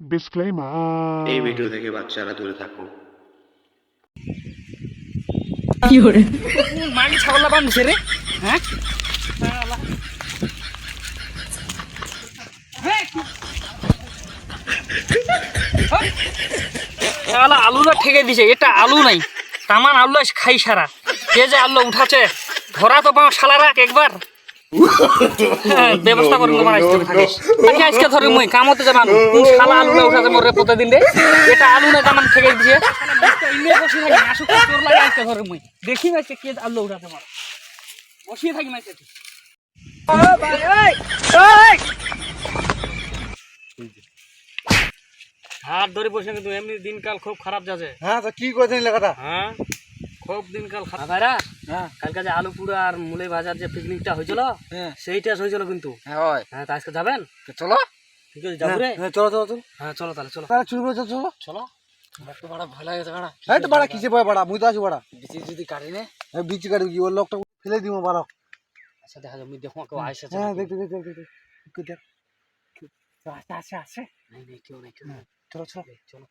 Disclaimer. এই video থেকে বাচ্চারা দূরে থাকুন। মাগি ছাগল রে। হ্যাঁ? শালা আলুটা ঠেকে দিছে এটা আলু নাই। তামান আলু খাই সারা। কে যে আলু উঠাছে ধরা তো পাও শালারা একবার। হ্যাঁ, ব্যবস্থা করে তোমার আজকে থাকিস তাকে আজকে ধরে মুই কামতে কোন শালা আলু উঠাছে মোরে প্রতিদিন রে। এটা আলু তামান ঠেকে ইনে বসে থাকি আসুক তোর লাগে আজকে ধরে মুই দেখি আজকে কে আলু উঠাছে আমার বসিয়ে থাকি হাত ধরে বসে কিন্তু এমনি দিনকাল খুব খারাপ যাচ্ছে। হ্যাঁ তো কি করেছেন লেখাটা? হ্যাঁ? খুব দিনকাল ভাইরা হ্যাঁ। কালকে যে আলু পুরা আর মুলে ভাজার যে পিকনিকটা হয়েছিল হ্যাঁ। সেইটা হয়েছিল কিন্তু। হ্যাঁ হ্যাঁ। তা আজকে যাবেন? চলো। ঠিক আছে যাব রে। হ্যাঁ চলো চলো চলো। হ্যাঁ চলো তাহলে চলো। তাহলে চুরি করে চলো। চলো। চলো একটু ভয় লাগে তো বাড়া কিসে বাড়া? মুই তো আছি বাড়া? বেশি যদি কাটি নে। এই বিচি কাটি কি ওর লোকটা ফেলে দিব বাড়া। আচ্ছা দেখা যাবে দেখো কেউ আইসা হ্যাঁ দেখতে দেখতে দেখতে দেখতে। দেখ। আছে আছে আছে। নাই নাই কেউ নাই কেউ নাই চলো। চলো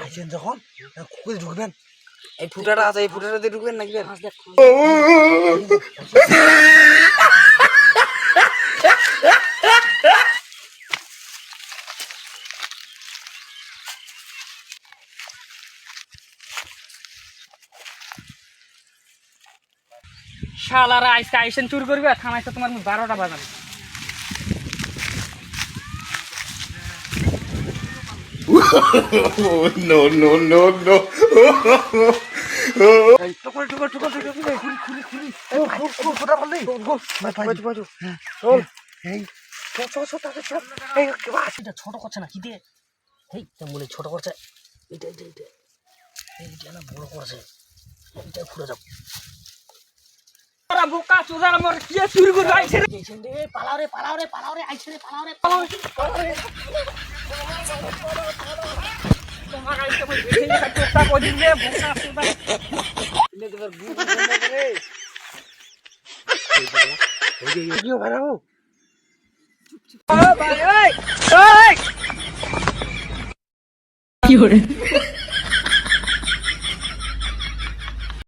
আইছেন যখন কুকুরে ঢুকবেন। এই ফুটাটা আছে এই ফুটাটাতে ঢুকবেন নাকি? শালারা আজকে আইসেন চুরি করবে আর থানাইছে তোমার বারোটা বাজাবে। No no ছোট করছে না কি দিয়ে? এই বলে ছোট করছে। এটা এটা এটা। এইটা না বড় করছে। এইটা ঘুরে যাও আরে বোকা চোদার মোর কি চুরি করে আইছে রে। পালাও রে পালাও রে পালাও রে আইছে রে পালাও রে পালাও রে পালাও রে তোমার আইছে মই দেখে না চোখটা বোকা চোদা ইলে তোর বুক বন্ধ করে ও ভাই